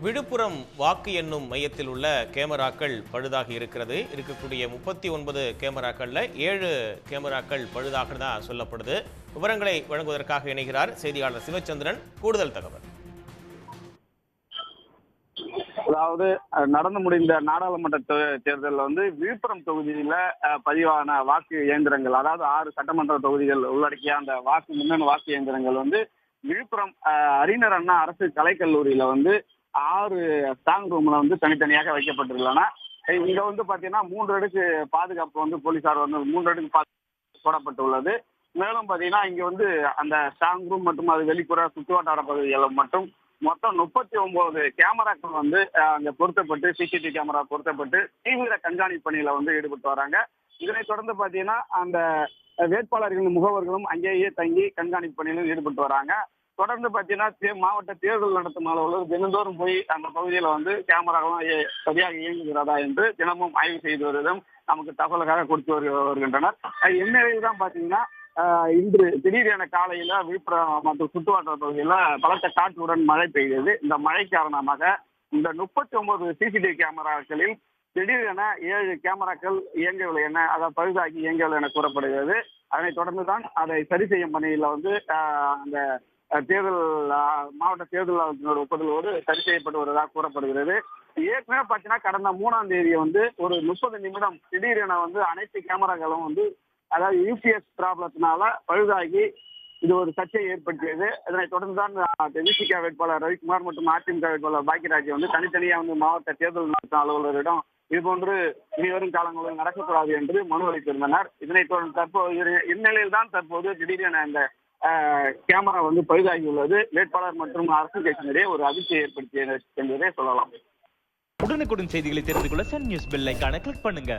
விழுப்புரம் வாக்கு எண்ணும் மையத்தில் உள்ள கேமராக்கள் பழுதாகி இருக்கிறது. இருக்கக்கூடிய முப்பத்தி ஒன்பது கேமராக்கள்ல ஏழு கேமராக்கள் பழுதாகிறதா சொல்லப்படுது. விவரங்களை வழங்குவதற்காக இணைகிறார் செய்தியாளர் சிவச்சந்திரன். கூடுதல் தகவல். அதாவது நடந்து முடிந்த நாடாளுமன்ற தே- வந்து விழுப்புரம் தொகுதியில பதிவான வாக்கு இயந்திரங்கள் அதாவது ஆறு சட்டமன்ற தொகுதிகள் உள்ளடக்கிய அந்த வாக்கு மின்னணு வாக்கு இயந்திரங்கள் வந்து விழுப்புரம் அஹ், அறிஞர் அண்ணா அரசு கலைக்கல்லூரியில வந்து ஆறு ஸ்ட்ராங் ரூம்ல வந்து தனித்தனியாக வைக்கப்பட்டுள்ளன இங்க வந்து பாத்தீங்கன்னா மூன்று அடுக்கு பாதுகாப்பு வந்து போலீசார் வந்து மூன்று அடுக்கு பாதுகாப்பு போடப்பட்டுள்ளது. மேலும் பாத்தீங்கன்னா இங்க வந்து அந்த ஸ்ட்ராங் ரூம் மற்றும் அது வெளிப்புற சுற்றுவட்டார பகுதிகளில் மட்டும் மொத்தம் முப்பத்தி ஒன்பது கேமராக்கள் வந்து அங்க பொருத்தப்பட்டு சிசிடிவி கேமரா பொருத்தப்பட்டு தீவிர கண்காணிப்பு பணியில வந்து ஈடுபட்டு வராங்க. இதனைத் தொடர்ந்து பாத்தீங்கன்னா அந்த வேட்பாளர்களின் முகவர்களும் அங்கேயே தங்கி கண்காணிப்பு பணியிலும் ஈடுபட்டு வராங்க. தொடர்ந்து பாத்தீங்கன்னா மாவட்ட தேர்தல் நடத்தும் அலுவலர் தினந்தோறும் போய் அந்த பகுதியில வந்து கேமராக்களும் சரியாக இயங்குகிறதா என்று தினமும் ஆய்வு செய்து வருவதும் நமக்கு தகவலுக்காக கொடுத்து வருகின்றனர். அஹ், இந்நிலையில் தான் பாத்தீங்கன்னா இன்று திடீரென காலையில விழுப்புரம் மற்றும் சுற்றுவட்டார பகுதியில பலத்த காற்றுடன் மழை பெய்தது. இந்த மழை காரணமாக இந்த முப்பத்தி ஒன்பது சிசிடிவி கேமராக்களில் திடீரென ஏழு கேமராக்கள் இயங்கவில்லை என அதை பழுதாகி இயங்கவில்லை என கூறப்படுகிறது. அதனைத் தொடர்ந்து தான் அதை சரி செய்யும் பணியில வந்து ஆஹ் அந்த தேர்தல் மாவட்ட தேர்தல் ஆணையத்தினோட ஒப்புதலோடு சரி செய்யப்பட்டு வருவதாக கூறப்படுகிறது. ஏற்கனவே பார்த்தீங்கன்னா கடந்த மூணாம் தேதி வந்து ஒரு முப்பது நிமிடம் திடீரென வந்து அனைத்து கேமராக்களும் வந்து அதாவது யூபிஎஸ் ப்ராப்ளத்தினால பழுதாகி இது ஒரு சர்ச்சையை ஏற்படுத்தியது. இதனைத் தொடர்ந்து தான் விசிக வேட்பாளர் ரவிக்குமார் மற்றும் அதிமுக வேட்பாளர் பாக்கியராஜ் வந்து தனித்தனியா வந்து மாவட்ட தேர்தல் நடத்த அலுவலரிடம் இதுபோன்று இனிவரும் காலங்களில் நடக்கக்கூடாது என்று மனு அளித்திருந்தனர். இதனைத் தொடர்ந்து தற்போது இந்நிலையில் தான் தற்போது திடீரென இந்த கேமரா வந்து பழுதாகியுள்ளது. வேட்பாளர் மற்றும் அரசு கட்சியினரே ஒரு அதிர்ச்சியை ஏற்படுத்தியது என்பதை சொல்லலாம். உடனுக்குடன் செய்திகளை தெரிந்து கொள்ள சன் நியூஸ் பெல் ஐக்கான கிளிக் பண்ணுங்க.